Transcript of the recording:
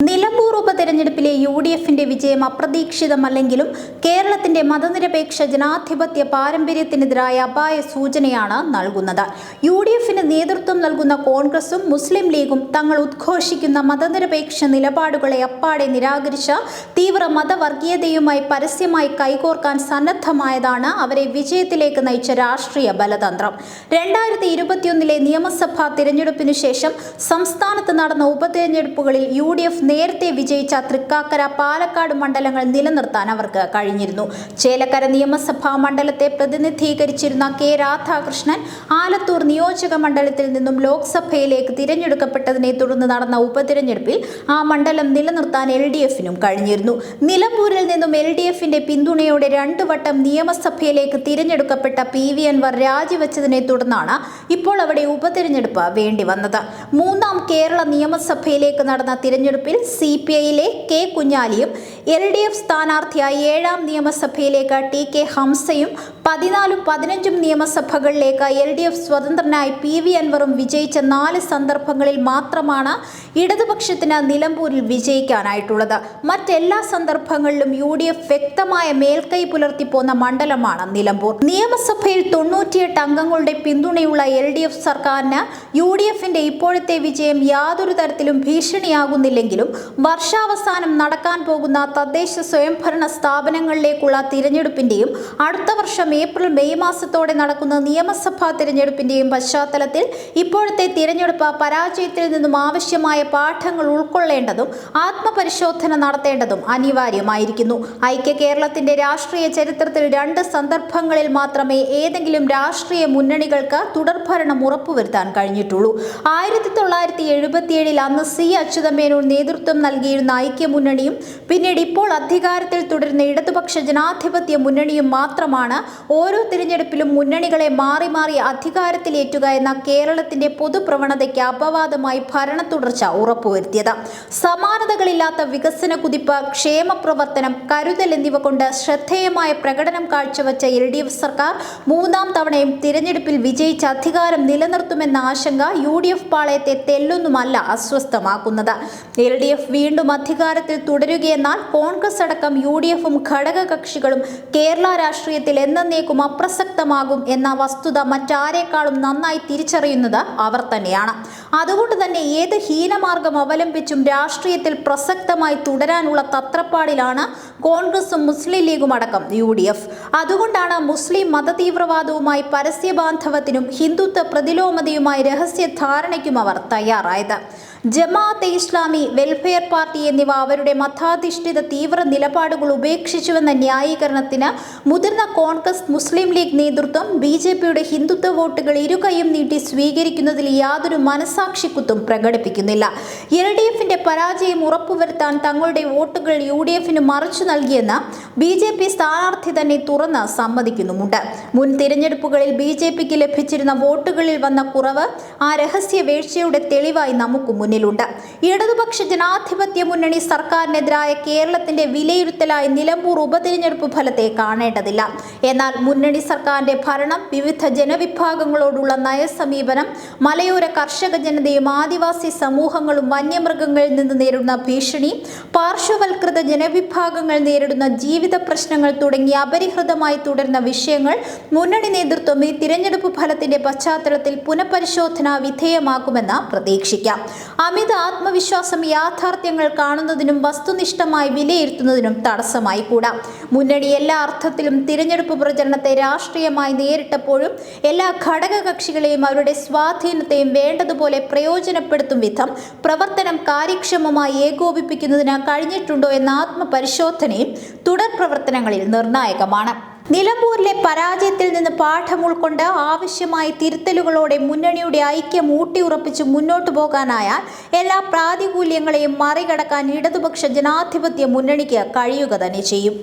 Nilambur ഉപതെരഞ്ഞെടുപ്പിലെ U D എഫിന്റെ വിജയം അപ്രതീക്ഷിതമല്ലെങ്കിലും കേരളത്തിന്റെ മതനിരപേക്ഷ ജനാധിപത്യ പാരമ്പര്യത്തിനെതിരായ അപായ സൂചനയാണ് നൽകുന്നത്. യു ഡി എഫിന് നേതൃത്വം നൽകുന്ന കോൺഗ്രസും മുസ്ലിം ലീഗും തങ്ങൾ ഉദ്ഘോഷിക്കുന്ന മതനിരപേക്ഷ നിലപാടുകളെ അപ്പാടെ നിരാകരിച്ച തീവ്ര മതവർഗീയതയുമായി പരസ്യമായി കൈകോർക്കാൻ സന്നദ്ധമായതാണ് അവരെ വിജയത്തിലേക്ക് നയിച്ച രാഷ്ട്രീയ ബലതന്ത്രം. രണ്ടായിരത്തി ഇരുപത്തിയൊന്നിലെ നിയമസഭാ തിരഞ്ഞെടുപ്പിനു ശേഷം സംസ്ഥാനത്ത് നടന്ന ഉപതെരഞ്ഞെടുപ്പുകളിൽ യു ഡി എഫ് നേരത്തെ വിജയിച്ച തൃക്കാക്കര പാലക്കാട് മണ്ഡലങ്ങൾ നിലനിർത്താൻ അവർക്ക് കഴിഞ്ഞിരുന്നു. ചേലക്കര നിയമസഭാ മണ്ഡലത്തെ പ്രതിനിധീകരിച്ചിരുന്ന കെ രാധാകൃഷ്ണൻ ആലത്തൂർ നിയോജക മണ്ഡലത്തിൽ നിന്നും ലോക്സഭയിലേക്ക് തിരഞ്ഞെടുക്കപ്പെട്ടതിനെ തുടർന്ന് നടന്ന ഉപതിരഞ്ഞെടുപ്പിൽ ആ മണ്ഡലം നിലനിർത്താൻ എൽ ഡി എഫിനും കഴിഞ്ഞിരുന്നു. നിലമ്പൂരിൽ നിന്നും എൽ ഡി എഫിന്റെ പിന്തുണയോടെ രണ്ടു വട്ടം നിയമസഭയിലേക്ക് തിരഞ്ഞെടുക്കപ്പെട്ട പി വി അൻവർ രാജിവെച്ചതിനെ തുടർന്നാണ് ഇപ്പോൾ അവിടെ ഉപതെരഞ്ഞെടുപ്പ് വേണ്ടി വന്നത്. മൂന്നാം കേരള നിയമസഭയിലേക്ക് നടന്ന തിരഞ്ഞെടുപ്പിൽ സി പി ഐയിലെ കെ കുഞ്ഞാലിയും എൽ ഡി എഫ് സ്ഥാനാർത്ഥിയായി ഏഴാം നിയമസഭയിലേക്ക് ടി കെ ഹംസയും പതിനാലും പതിനഞ്ചും നിയമസഭകളിലേക്ക് എൽ ഡി എഫ് സ്വതന്ത്രനായി പി വി അൻവറും വിജയിച്ച നാല് സന്ദർഭങ്ങളിൽ മാത്രമാണ് ഇടതുപക്ഷത്തിന് നിലമ്പൂരിൽ വിജയിക്കാനായിട്ടുള്ളത്. മറ്റെല്ലാ സന്ദർഭങ്ങളിലും യു ഡി എഫ് വ്യക്തമായ മേൽക്കൈ പുലർത്തി പോന്ന മണ്ഡലമാണ് നിലമ്പൂർ. നിയമസഭയിൽ തൊണ്ണൂറ്റിയെട്ട് അംഗങ്ങളുടെ പിന്തുണയുള്ള എൽ ഡി എഫ് സർക്കാരിന് യു ഡി എഫിന്റെ ഇപ്പോഴത്തെ വിജയം യാതൊരു തരത്തിലും ഭീഷണിയാകുന്നില്ലെങ്കിലും വർഷാവസാനം നടക്കാൻ പോകുന്ന തദ്ദേശ സ്വയംഭരണ സ്ഥാപനങ്ങളിലേക്കുള്ള തിരഞ്ഞെടുപ്പിന്റെയും അടുത്ത വർഷം ഏപ്രിൽ മെയ് മാസത്തോടെ നടക്കുന്ന നിയമസഭാ തിരഞ്ഞെടുപ്പിന്റെയും പശ്ചാത്തലത്തിൽ ഇപ്പോഴത്തെ തിരഞ്ഞെടുപ്പ് പരാജയത്തിൽ നിന്നും ആവശ്യമായ പാഠങ്ങൾ ഉൾക്കൊള്ളേണ്ടതും ആത്മപരിശോധന നടത്തേണ്ടതും അനിവാര്യമായിരിക്കുന്നു. ഐക്യ കേരളത്തിന്റെ രാഷ്ട്രീയ ചരിത്രത്തിൽ രണ്ട് സന്ദർഭങ്ങളിൽ മാത്രമേ ഏതെങ്കിലും രാഷ്ട്രീയ മുന്നണികൾക്ക് തുടർഭരണം ഉറപ്പുവരുത്താൻ കഴിഞ്ഞിട്ടുള്ളൂ. ആയിരത്തി തൊള്ളായിരത്തി എഴുപത്തിയേഴിൽ അന്ന് സി അച്യുതമേനോൻ നേതൃത്വം നൽകിയിരുന്ന ഐക്യമുന്നണിയും പിന്നീട് ഇപ്പോൾ അധികാരത്തിൽ തുടരുന്ന ഇടതുപക്ഷ ജനാധിപത്യ മുന്നണിയും മാത്രമാണ് ഓരോ തിരഞ്ഞെടുപ്പിലും മുന്നണികളെ മാറി മാറി അധികാരത്തിലേറ്റുക എന്ന കേരളത്തിന്റെ പൊതുപ്രവണതയ്ക്ക് അപവാദമായി ഭരണ തുടർച്ച ഉറപ്പുവരുത്തിയത്. സമാനതകളില്ലാത്ത വികസന കുതിപ്പ് ക്ഷേമ പ്രവർത്തനം കരുതൽ എന്നിവ കൊണ്ട് ശ്രദ്ധേയമായ പ്രകടനം കാഴ്ചവെച്ച എൽ ഡി എഫ് സർക്കാർ മൂന്നാം തവണയും തിരഞ്ഞെടുപ്പിൽ വിജയിച്ച് അധികാരം നിലനിർത്തുമെന്ന ആശങ്ക യു ഡി എഫ് പാളയത്തെ തെല്ലൊന്നുമല്ല അസ്വസ്ഥമാക്കുന്നത്. എൽ ഡി എഫ് വീണ്ടും അധികാരത്തിൽ തുടരുകയെന്നാൽ കോൺഗ്രസ് അടക്കം യു ഡി എഫും ഘടകകക്ഷികളും കേരള രാഷ്ട്രീയത്തിൽ എന്നേക്കും അപ്രസക്തമാകും എന്ന വസ്തുത മറ്റാരേക്കാളും നന്നായി തിരിച്ചറിയുന്നത് അവർ തന്നെയാണ്. അതുകൊണ്ട് തന്നെ ഏത് ഹീനമാർഗം അവലംബിച്ചും രാഷ്ട്രീയത്തിൽ പ്രസക്തമായി തുടരാനുള്ള തത്രപ്പാടിലാണ് കോൺഗ്രസും മുസ്ലിം ലീഗും അടക്കം യു ഡി എഫ്. അതുകൊണ്ടാണ് മുസ്ലിം മതതീവ്രവാദവുമായി പരസ്യബാന്ധവത്തിനും ഹിന്ദുത്വ പ്രതിലോമതയുമായി രഹസ്യ ധാരണയ്ക്കും അവർ തയ്യാറായത്. ജമാഅത്തെ ഇസ്ലാമി വെൽഫെയർ പാർട്ടി എന്നിവ അവരുടെ മതാധിഷ്ഠിത തീവ്ര നിലപാടുകൾ ഉപേക്ഷിച്ചുവെന്ന ന്യായീകരണത്തിന് മുതിർന്ന കോൺഗ്രസ് മുസ്ലിം ലീഗ് നേതൃത്വം ബി ജെ പിയുടെ ഹിന്ദുത്വ വോട്ടുകൾ ഇരുകൈയും നീട്ടി സ്വീകരിക്കുന്നതിൽ യാതൊരു മനസാക്ഷിക്കുത്തും പ്രകടിപ്പിക്കുന്നില്ല. എൽ ഡി എഫിന്റെ പരാജയം ഉറപ്പുവരുത്താൻ തങ്ങളുടെ വോട്ടുകൾ യു ഡി എഫിന് മറിച്ചു നൽകിയെന്ന് ബി ജെ പി സ്ഥാനാർത്ഥി തന്നെ തുറന്ന് സമ്മതിക്കുന്നുമുണ്ട്. മുൻ തിരഞ്ഞെടുപ്പുകളിൽ ബി ജെ പിക്ക് ലഭിച്ചിരുന്ന വോട്ടുകളിൽ വന്ന കുറവ് ആ രഹസ്യ വീഴ്ചയുടെ തെളിവായി നമുക്ക് മുന്നിലുണ്ട്. ഇടതുപക്ഷ ജനാധിപത്യ മുന്നണി സർക്കാരിനെതിരായ കേരളത്തിന്റെ വിലയിരുത്തലായി നിലമ്പൂർ ഉപതിരഞ്ഞെടുപ്പ് ഫലത്തെ കാണേണ്ടതില്ല. എന്നാൽ മുന്നണി സർക്കാരിന്റെ ഭരണം വിവിധ ജനവിഭാഗങ്ങളോടുള്ള നയസമീപനം മലയോര കർഷക ജനതയും ആദിവാസി സമൂഹങ്ങളും വന്യമൃഗങ്ങളിൽ നിന്ന് നേരിടുന്ന ഭീഷണി പാർശ്വവൽകൃത ജനവിഭാഗങ്ങൾ നേരിടുന്ന ജീവിത പ്രശ്നങ്ങൾ തുടങ്ങി അപരിഹൃതമായി തുടരുന്ന വിഷയങ്ങൾ മുന്നണി നേതൃത്വം ഈ തിരഞ്ഞെടുപ്പ് ഫലത്തിന്റെ പശ്ചാത്തലത്തിൽ പുനഃപരിശോധന വിധേയമാക്കുമെന്ന് പ്രതീക്ഷിക്കാം. അമിത ആത്മവിശ്വാസം യാഥാർത്ഥ്യങ്ങൾ കാണുന്നതിനും വസ്തുനിഷ്ഠമായി വിലയിരുത്തുന്നതിനും തടസ്സമായി കൂടാ. മുന്നണി എല്ലാ അർത്ഥത്തിലും തിരഞ്ഞെടുപ്പ് പ്രചരണത്തെ രാഷ്ട്രീയമായി നേരിട്ടപ്പോഴും എല്ലാ ഘടകകക്ഷികളെയും അവരുടെ സ്വാധീനത്തെയും വേണ്ടതുപോലെ പ്രയോജനപ്പെടുത്തും വിധം പ്രവർത്തനം കാര്യക്ഷമമായി ഏകോപിപ്പിക്കുന്നതിന് കഴിഞ്ഞിട്ടുണ്ടോ എന്ന ആത്മപരിശോധനയും തുടർ പ്രവർത്തനങ്ങളിൽ നിർണായകമാണ്. നിലമ്പൂരിലെ പരാജയത്തിൽ നിന്ന് പാഠം ഉൾക്കൊണ്ട് ആവശ്യമായ തിരുത്തലുകളോടെ മുന്നണിയുടെ ഐക്യം ഊട്ടിയുറപ്പിച്ച് മുന്നോട്ടു പോകാനായാൽ എല്ലാ പ്രാതികൂല്യങ്ങളെയും മറികടക്കാൻ ഇടതുപക്ഷ ജനാധിപത്യ മുന്നണിക്ക് കഴിയുക തന്നെ ചെയ്യും.